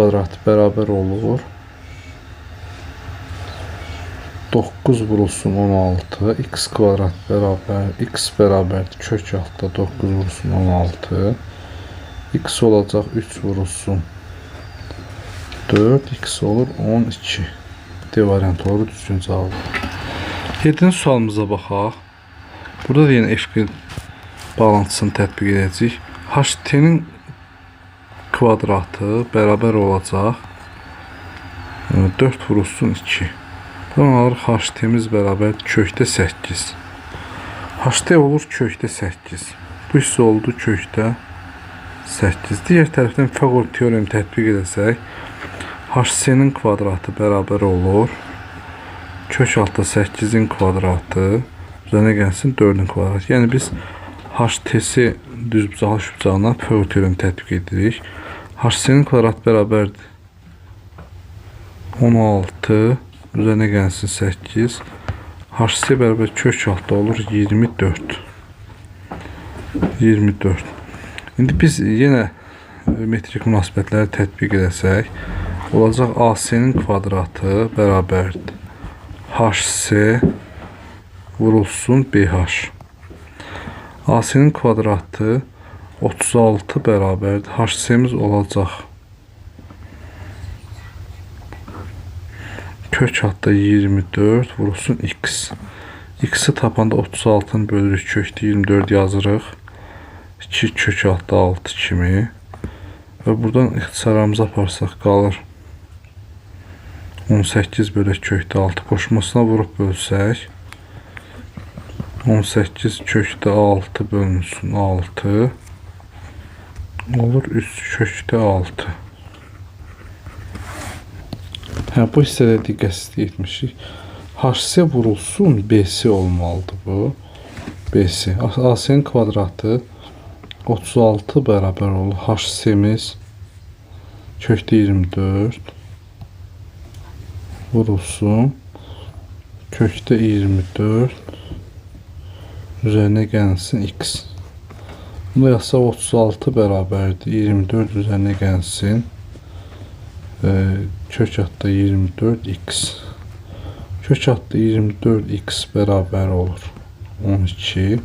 kvadrat bərabər olur 9 vurulsun 16 x kvadrat bərabər x bərabərdir kök altda 9 vurulsun 16 x olacaq 3 vurulsun 4 x olur 12 D variantı olur düzgün cavab 7-ci sualımıza baxaq. Burada da yenə f bağlantısını tətbiq edəcəyik. Ht-nin kvadratı bərabər olacaq e, 4 vurulsun 2 Buradan alır HT-miz bərabər kökdə 8. HT olur kökdə 8. Bu hissə oldu kökdə 8. Digər tərəfdən Fagor teoremi tətbiq etsək, HC-nin kvadratı bərabər olur kök altda 8-in kvadratı üzərinə gəlsin 4-ün kvadratı. Yəni biz HT-si düzbucaqlı şübcağına Fagor teoremi tətbiq edirik. HC-nin kvadratı bərabərdir 16 üzerine gelsin 8 HC bərabər kök altda olur 24 24 İndi biz yenə metrik münasibətləri tətbiq etsək olacaq AC-nin kvadratı bərabərdir. HC vurulsun BH AC-nin kvadratı 36 bərabərdir HC-miz olacaq kök hatta 24 vurulsun x. X'i tapanda 36'ın bölürük kökdə 24 yazırıq. 2 kök altda 6 kimi. Və buradan ixtisarımıza aparsaq qalır. 18 bölək kökdə 6 qoşmasına vurub bölsək 18 kökdə 6 bölünsün 6 olur 3 kökdə 6 Hə, bu hissədə diqqətsizlik etmişik. HC vurulsun BC olmalıdır bu. BC. AC-nin kvadratı 36 bərabər olur. HC-miz kökdə 24 vurulsun kökdə 24 üzərinə gəlsin x. Yazsaq 36 bərabərdir. 24 üzərinə gəlsin. Ee, kök hatta 24x kök hatta 24x beraber olur 12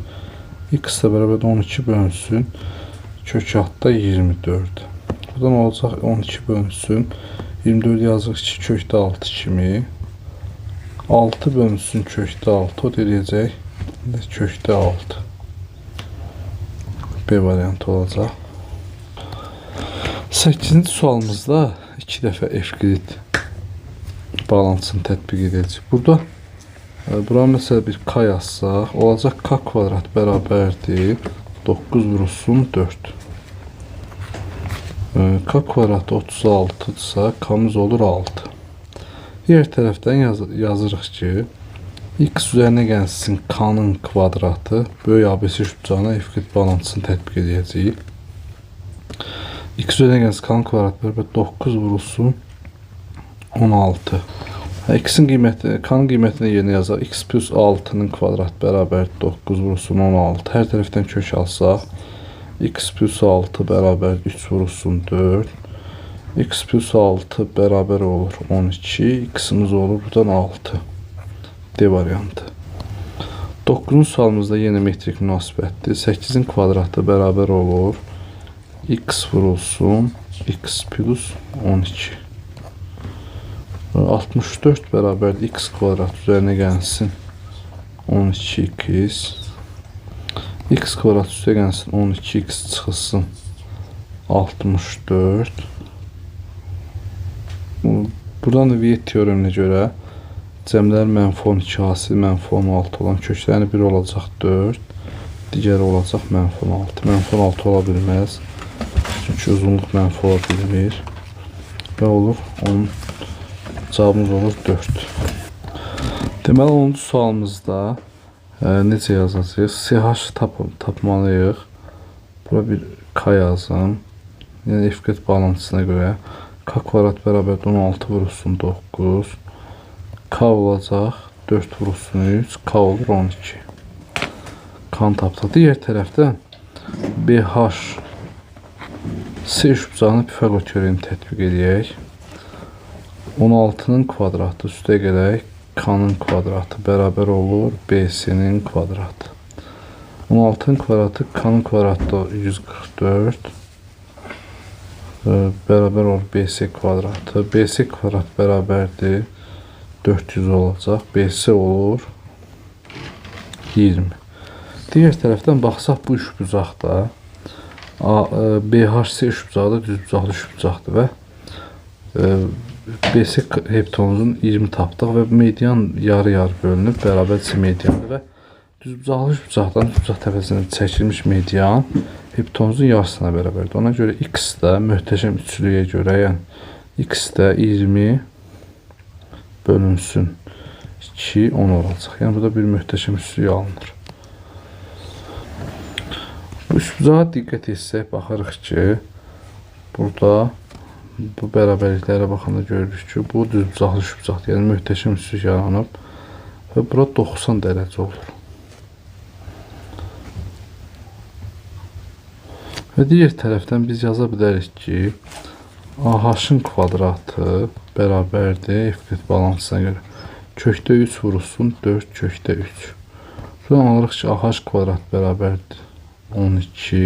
x de beraber 12 bölünsün. Kök hatta 24 buradan olacak? 12 bölünsün. 24 yazıq 2 kökdə 6 kimi? 6 bölünsün kökdə 6 o deyəcək kökdə 6 B variantı olacaq 8-ci sualımızda iki dəfə Evclid bağlantısını tətbiq edəcək. Burada e, bura məsələ bir k yazsaq, olacaq k kvadrat bərabərdir 9 vurulsun 4. E, k kvadrat 36-dırsa, k-mız olur 6. Diğer tərəfdən yaz yazırıq ki, x üzərinə gəlsin k-nın kvadratı böyük ABC şübcağına Evclid bağlantısını tətbiq edəcəyik. X üzerine gelsin kan kvadrat beraber 9 vurulsun 16. X'in qiyməti, kan qiymətini yerinə yazaq. X plus 6'nın kvadrat bərabər 9 vurulsun 16. Hər tərəfdən kök alsaq. X plus 6 bərabər 3 vurulsun 4. X plus 6 bərabər olur 12. X'imiz olur buradan 6. D variantı. 9-cu sualımızda yenə metrik münasibətdir. 8-in kvadratı bərabər olur. X vurulsun. X plus 12 64 beraber x kvadrat üzerine gelsin 12x x kvadrat üstə gəlsin. 12x çıxılsın. 64 Buradan da Viet teoreminə görə cəmlər mənfi 12 hasil mənfi 16 olan köklərini bir olacaq 4 digəri olacaq mənfi 16 mənfi 16 ola bilməz çünki uzunluq mənfi ola bilmir. Olur, onun cavabımız olur 4. Deməli 10-cu sualımızda e, necə yazacağıq? CH tap tapmalıyıq. Bura bir K yazım. Yəni F bağlantısına görə K kvadrat bərabər 16 vurulsun 9. K olacaq 4 vurulsun 3. K olur 12. Kan tapdıq. Digər tərəfdə BH C üçbucağını Pifagor teoremi tətbiq edək. 16-nın kvadratı üstə gələk. K-nın kvadratı bərabər olur BC-nin kvadratı. 16-nın kvadratı K-nın kvadratı 144 e, bərabər olur BC kvadratı. BC kvadrat bərabərdir 400 olacaq. BC olur 20. Digər tərəfdən baxsaq bu üçbucaqda A- e, BHC üçbucağı da düzbucaqlı üçbucaqdır və e, BC heptonumuzun 20 tapdıq və median yarı-yarı bölünüb bərabərcə mediandır və düzbucaqlı üçbucaqdan düzbucaq təpəsindən çəkilmiş median heptonumuzun yarısına bərabərdir. Ona görə x də möhtəşəm üçlüyə görə, yəni x də 20 bölünsün 2 10 olacaq. Yəni burada bir möhtəşəm üçlük alınır. Bu üçbucağa diqqət etsək baxırıq ki, burada bu bərabərliklərə baxanda görürük ki, bu düzbucaqlı üçbucaqdır. Yəni möhtəşəm üçlük yaranıb və bura 90 dərəcə olur. Və digər tərəfdən biz yaza bilərik ki, AH-ın kvadratı bərabərdir F balansına görə. Kökdə 3 vurulsun 4 kökdə 3. Buradan alırıq ki, AH kvadrat bərabərdir 12